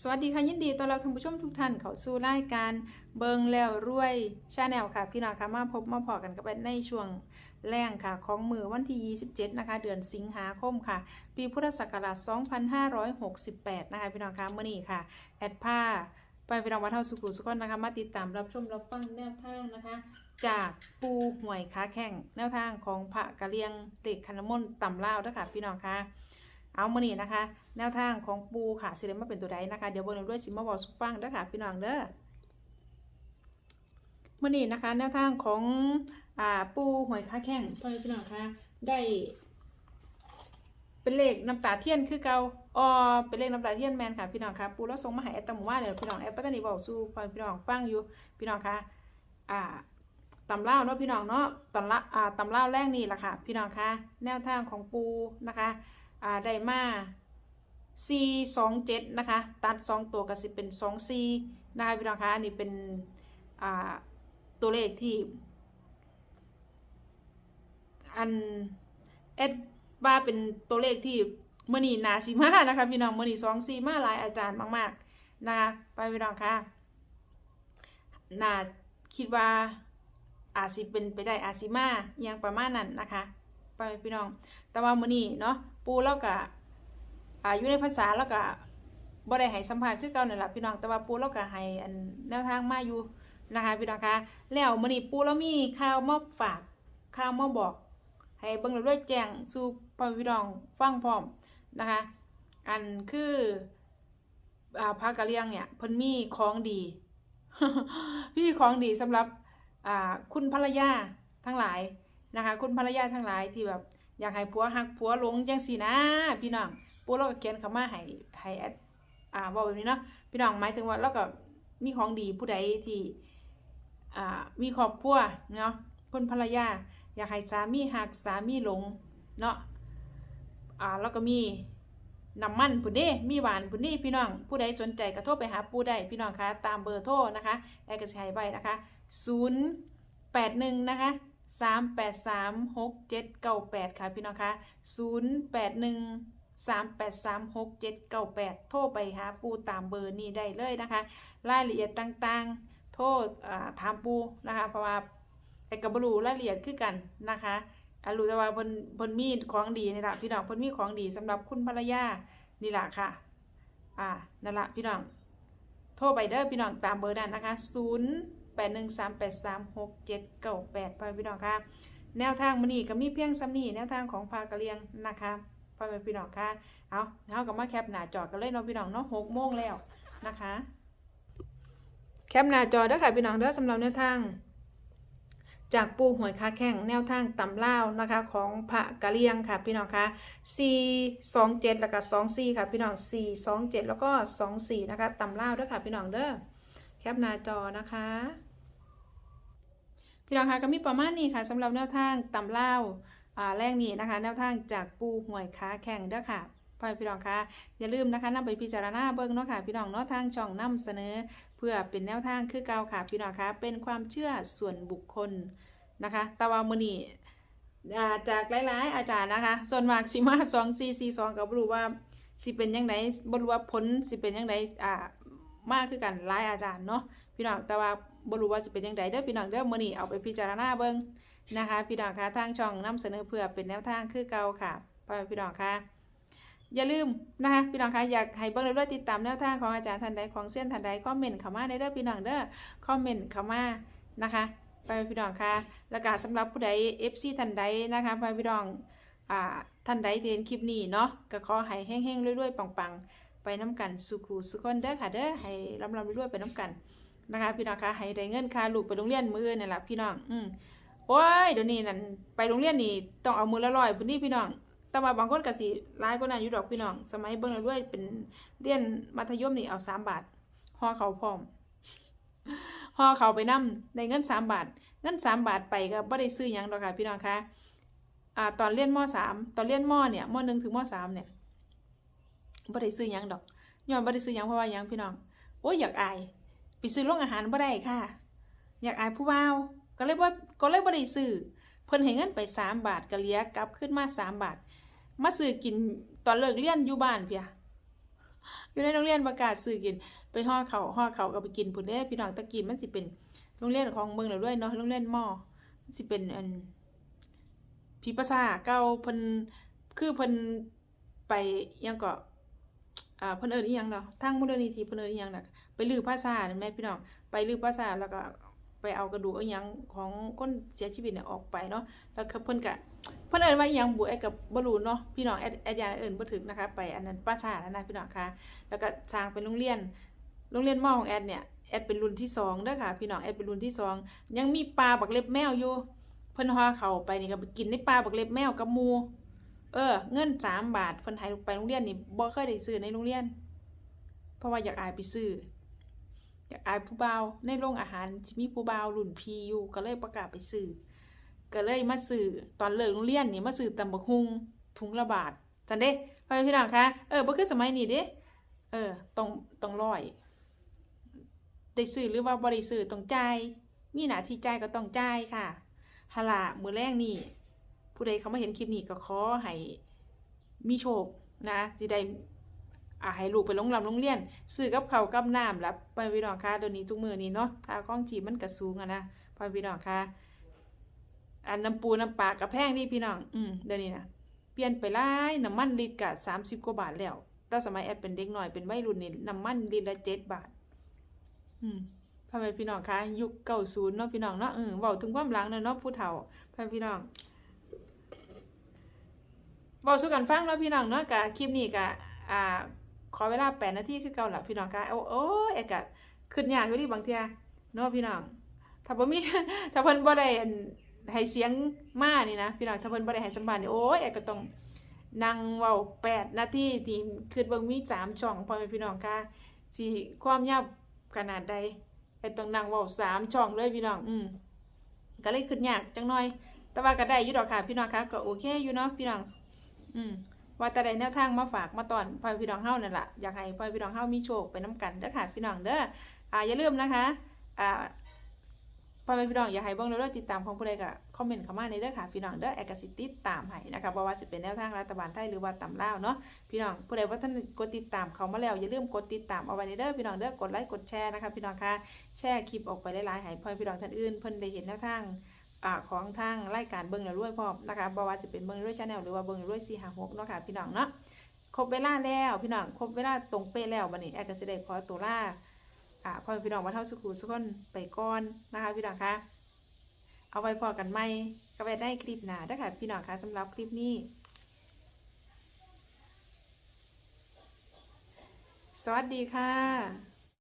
สวัสดีค่ะยินดีต้อนรับท่านผู้ชมทุกท่านเข้าสู่รายการเบิงแล้วรวยชาแนลค่ะ พี่น้องค่ะมาพบมาพอกันกับในช่วงแรงค่ะ ของมือวันที่ 27 นะคะ เดือนสิงหาคมค่ะ ปีพุทธศักราช 2568 นะคะ พี่น้องค่ะเมื่อนี้ค่ะ แอดผ้าไปพี่น้องวัดเท่าสุขุสุขนนะคะ มาติดตามรับชมรับฟังแนวทางนะคะ จากปูห่วยขาแข่งแนวทางของพระกะเลียงเด็กคันมนต์ต่ำเล่าวนะคะพี่น้องค่ะ เอามานี่นะคะ แนวทางของปูค่ะสิได้มาเป็นตัวใดนะคะ เดี๋ยวเบนด้วยสิมาบอกสุฟังเด้อค่ะพี่น้องเด้อมื่อนี้นะคะ แนวทางของอ่าปูหวยค้าแข้งพ่อพี่น้องคะได้เป็นเลขน้ำตาเทียนคือเกาอ๋อเป็นเลขน้ำตาเทียนแมนค่ะพี่น้องคะปูแล้วส่งมาให้แอตำหมว่าเดี๋ยวพี่น้องแอดปัตตานีบอกสู้พ่อพี่น้องฟังอยู่พี่น้องคะอ่าตำเล่าเนาะพี่น้องเนาะตำละอ่าตำเล่าแรกนี่แหละค่ะ พี่น้องคะแนวทางของปูนะคะ อ่าได้มา C สองเจ็ดนะคะ ตัดสองตัวก็สิเป็นสอง C นะคะพี่น้องคะ อันนี้เป็นอ่าตัวเลขที่อันเอ็ดว่าเป็นตัวเลขที่เมื่อนี้นาสีมานะคะพี่น้องเมื่อนี้สองซีมาหลายอาจารย์มากๆนะคะไปพี่น้องคะนาคิดว่าอาจสิเป็นไปได้อาจสิมาอหยังประมาณนั้นนะคะ ไปพี่น้อง แต่ว่ามือนีเนาะ ปูแล้วก็อาอยู่ในภาษาแล้วก็บ่ได้ให้สัมภาษณ์คือเก่านั่นล่ะพี่น้องแต่ว่าปูแล้วก็ให้อันแนวทางมาอยู่นะคะพี่น้องคะแล้วมื้อนี้ปูแล้วมีข่าวมาฝากข่าวมาบอก ให้เบิ่งแล้วด้วยแจ้งสู่พ่อพี่น้องฟังพร้อมนะคะ อันคืออ่าพระกะเลียงเนี่ยเพิ่นมีของดีพี่ของดีสำหรับอ่าคุณภรรยาทั้งหลายนะคะ คุณภรรยาทั้งหลายที่แบบ อยากให้ผัวหักผัวหลงจังสีนะ พี่น้องปูเราก็เขียนคำมาให้ให้แอดอ่าบอกแบบนี้เนาะพี่น้องหมายถึงว่าเราก็มีของดีผู้ใดที่อ่ามีครอบครัวเนาะคุณภรรยา อยากให้สามีหักสามีหลงเนาะอ่าแล้วก็มีน้ำมันพุ่นเด้มีหวานพุ่นนี่พี่น้อง ผู้ใดสนใจก็โทรไปหาปูได้พี่น้องคะตามเบอร์โทรนะคะแอดก็สิให้ไว้นะคะ 081 นะคะ 383 6798 ค่ะพี่น้องคะ081 383 6798 โทรไปหาปูตามเบอร์นี้ได้เลยนะคะ รายละเอียดต่างๆ โทรถามปูนะคะ เพราะว่าไอ้กับบรูรายละเอียดคือกันนะคะอะรู้แต่ว่าเพิ่นเพิ่นมีดของดีนี่ละพี่น้องเพิ่นมีดของดีสำหรับคุณภรรยานี่ละค่ะ อ่านั่นละพี่น้อง โทรไปเด้อพี่น้องตามเบอร์นั้นนะคะ0 8 1 3 8 3 6 7 9 8พ่อแม่พี่น้องค่ะ แนวทางมันนี่ก็มีเพียงซ้ำนี่แนวทางของพากะเลียงนะคะพ่อแม่พี่น้องค่ะ เอาเฮาก็มาแคปหน้าจอกันเลยเนาะพี่น้องเนาะ6โมงแล้วนะคะ แคปหน้าจอเด้อค่ะพี่น้องเด้อสำหรับแนวทางจากปูหวยคาแข่งแนวทางตำเล่านะคะของพระกะเลียงค่ะพี่น้องคะ4 2 7 แล้วก็2 4 ค่ะพี่น้อง 4 2 7 แล้วก็ 2 4 นะคะตำเล่าเด้อค่ะพี่น้องเด้อแคปหน้าจอนะคะ พี่น้องคะก็มีประมาณนี้ค่ะสำหรับแนวทางตำเล่าแรกนี้นะคะ แนวทางจากปูหวยค้าแข่งเด้อค่ะพ่อพี่น้องคะอย่าลืมนะคะนำไปพิจารณาเบิ่งเนาะค่ะพี่น้องเนาะทางช่องนำเสนอ เพื่อเป็นแนวทางคือเก่าค่ะพี่น้องคะเป็นความเชื่อส่วนบุคคลนะคะต่ว่ามื้อนี้อ่าจากหลายๆอาจารย์นะคะ ส่วนมากสิมา2 4 4 2ก็บ่รู้ว่าสิเป็นจังไดบ่รู้ว่าผลสิเป็นจังไดอ่า มากคือกันหลายอาจารย์เนาะพี่น้องแต่ว่าบ่รู้ว่าสิเป็นจังไดเด้อพี่น้องเด้อมื้อนี้เอาไปพิจารณาเบิ่งนะคะ พี่น้องคะทางช่องนำเสนอเพื่อเป็นแนวทางคือเก่าค่ะพ่อแม่พี่น้องคะอย่าลืมนะคะพี่น้องคะอยากให้เบิ่งเรื่อยๆติดตามแนวทางของอาจารย์ทันใดของเส้นทันใดคอมเมนต์เข้ามาในเด้อพี่น้องเด้อคอมเมนต์เข้ามานะคะไปพี่น้องคะแล้วก็สำหรับผู้ใด FC ทันใดนะคะไปพี่น้องอ่าท่านใดที่เห็นคลิปนี้เนาะก็ขอให้แห้งๆรวยๆปังๆ ไปน้ำกันสุขูสุคนเด้อค่ะเด้อให้ร่ำๆรวยไปน้ำกันนะคะ พี่น้องคะให้ได้เงินค่าลูกไปโรงเรียนมื้อนี่นแหละพี่น้องอืมโอ้ยเดี๋ยวนี้นั่นไปโรงเรียนนี่ต้องเอามือละร้อยพุ่นนี่พี่น้อง แต่ว่าบางคนก็สิร้ายก็นั้นอยู่ดอกพี่น้อง สมัยเบิ่งแล้วด้วยเป็นเรียนมัธยมนี่เอาสามบาทห่อเขาพร้อมห่อเขาไปนํในเงินสามบาท เงินสามบาทไปก็บ่ได้ซื้อยังดอกค่ะพี่น้องคะอ่าตอนเรียนมสามตอนเรียนมเนี่ยมหนึ่งถึงมสามเนี่ย บ่ได้ซื้อยังดอกย้อนบ่ได้ซื้อยังเพราะว่ายังพี่น้องโอ้ยอยากอายไปซื้อโรงอาหารบ่ได้ค่ะ อยากอายผู้บ่าวก็เลยบ่ก็เลยบ่ได้ซื้อเพิ่นให้เงินไป 3 บาทก็เหลียกลับขึ้นมา 3 บาท มาซื้อกินตอนเลิกเรียนอยู่บ้านเพียอยู่ในโรงเรียนประกาศซื้อกิน ไปห่อเขาห่อเขาก็ไปกินพุ่นเด้พี่น้องตะกี้มันสิเป็นโรงเรียนของเมืองเราด้วยเนาะโรงเรียนมอมันสิเป็นอันพิภาษาเก่าเพิ่นคือเพิ่นไปยังก็ อ่าเพิ่นเอิ้นอีหยังเนาะทางมูลนิธิเพิ่นเอิ้นอีหยังน่ะไปลือภาษาแม่พี่น้องไปลือภาษาแล้วก็ไปเอากระดูกเอาหยังของคนเสียชีวิตเนี่ยออกไปเนาะแล้วก็เพิ่นก็เพิ่นเอิ้นว่าอีหยังบุแอดก็บ่รู้เนาะพี่น้องแอดแอดยานเอิ้นบ่ถึกนะคะไปอันนั้นภาษานั่นนะพี่น้องค่ะแล้วก็สร้างเป็นโรงเรียนโรงเรียนมอของแอดเนี่ยแอดเป็นรุ่นที่สองเด้อค่ะพี่น้องแอดเป็นรุ่นที่สองยังมีปลาบักเล็บแมวอยู่เพิ่นห่อเขาไปนี่ก็กินในปลาบักเล็บแมวกับมู เออ เงินสามบาทเพิ่นให้ไปโรงเรียนนี่บ่เคยได้ซื้อในโรงเรียน เพราะว่าอยากอายไปซื้ออยากอายผู้เบาในโรงอาหารสิมีผู้เบารุ่นพีอยู่ก็เลยประกาศไปซื้อก็เลยมาซื้อตอนเลิกโรงเรียนนี่มาซื้อตำบักหุ่งถุงละบาทจันเด้พ่อพี่น้องคะเออบ่คือสมัยนี้เด้เออต้องต้องร้อยได้ซื้อหรือว่าบ่ได้ซื้อต้องจ่ายมีหน้าที่จ่ายก็ต้องจ่ายค่ะหนละมือแรกนี่ ผู้ใดเขามาเห็นคลิปนี้ก็ขอให้มีโชคนะสิได้อาให้ลูกไปโรงรำโรงเรียนซื้อกับเขากับน้ำรับไปพี่น้องค่ะเดี๋ยวนี้ทุกมือนี้เนาะค่าของจีบมันก็สูงอะนะพ่อพี่น้องค่ะอันน้ำปูน้ำปลากับแพงนี่พี่น้องอืมเดี๋ยวนี้นะเปลี่ยนไปหลายน้ำมันลิตรก็30กว่าบาทแล้วแต่สมัยแอดเป็นเด็กหน่อยเป็นวัยรุ่นนี่น้ำมันลิตรละเจ็ดบาท อืมพ่อแม่พี่น้องคะยุคเก้าศูนย์เนาะพี่น้องเนาะเออเว้าถึงความหลังเนาะเนาะผู้เฒ่าพ่อแม่พี่น้อง เว้าสู่กันฟังเนาะพี่น้องเนาะกะคลิปนี้กะอ่าขอเวลา8นาทีคือเก่าล่ะพี่น้องคะโอ้โอ้ยแอกะขึ้นยากอยู่ดิบางเทียเนาะพี่น้องถ้าบ่มีถ้าเพิ่นบ่ได้ให้เสียงมานี่นะพี่น้องถ้าเพิ่นบ่ได้ให้สัมภาษณ์นี่โอ้ยแอก็ต้องนั่งเว้าแปดนาทีที่คือเบิ่งมีสามช่องพ่อแม่พี่น้องค่ะสิความยาวขนาดใดไอ้ต้องนั่งเว้าสามช่องเลยพี่น้องอืมก็เลยขึ้นยากจังหน่อย แต่ว่าก็ได้อยู่ดอกค่ะพี่น้องค่ะก็โอเคอยู่เนาะพี่น้อง อืมว่าแต่ใดแนวทางมาฝากมาตอนพ่อพี่น้องเฮานั่นแหละอยากให้พ่อพี่น้องเฮามีโชคไปนํกันเด้อค่ะพี่น้องเด้ออ่าอย่าลืมนะคะอ่าพ่อแม่พี่น้องอยากให้เบิ่งเรื่อติดตามของผู้ใดก็คอมเมนต์เข้ามาในเด้อค่ะพี่น้องเด้อแอกสิติดตามให้นะคะบ่ว่าสิเป็นแนวทางรัฐบาลไทยหรือว่าตำลาวเนาะพี่น้องผู้ใดว่าท่านกดติดตามเขามาแล้วอย่าลืมกดติดตามเอาไว้ในเด้อพี่น้องเด้อกดไลค์กดแชร์นะคะพี่น้องค่ะแชร์คลิปออกไปหลายๆให้พ่อพี่น้องท่านอื่นเพิ่นได้เห็นแนวทาง อของทางรายการเบิ่งแล้วรวยพร้อมนะคะบ่ว่าสิเป็นเบิ่งล้วรวยชาแนลหรือว่าเบิ่งแล้วรวย456เนาะค่ะพี่น้องเนาะครบเวลาแล้วพี่น้องครบเวลาตรงเป๊ะแล้วบัดนี้แอกก็สิได้ขอตัวลาอ่าพ่อพี่น้องว่าเท่าสุขุสุขคนไปก่อนนะคะพี่น้องคะเอาไว้พอกันไหมก็ไปได้คลิปหน้าเด้ค่ะพี่น้องคะสำหรับคลิปนี้ สวัสดีค่ะ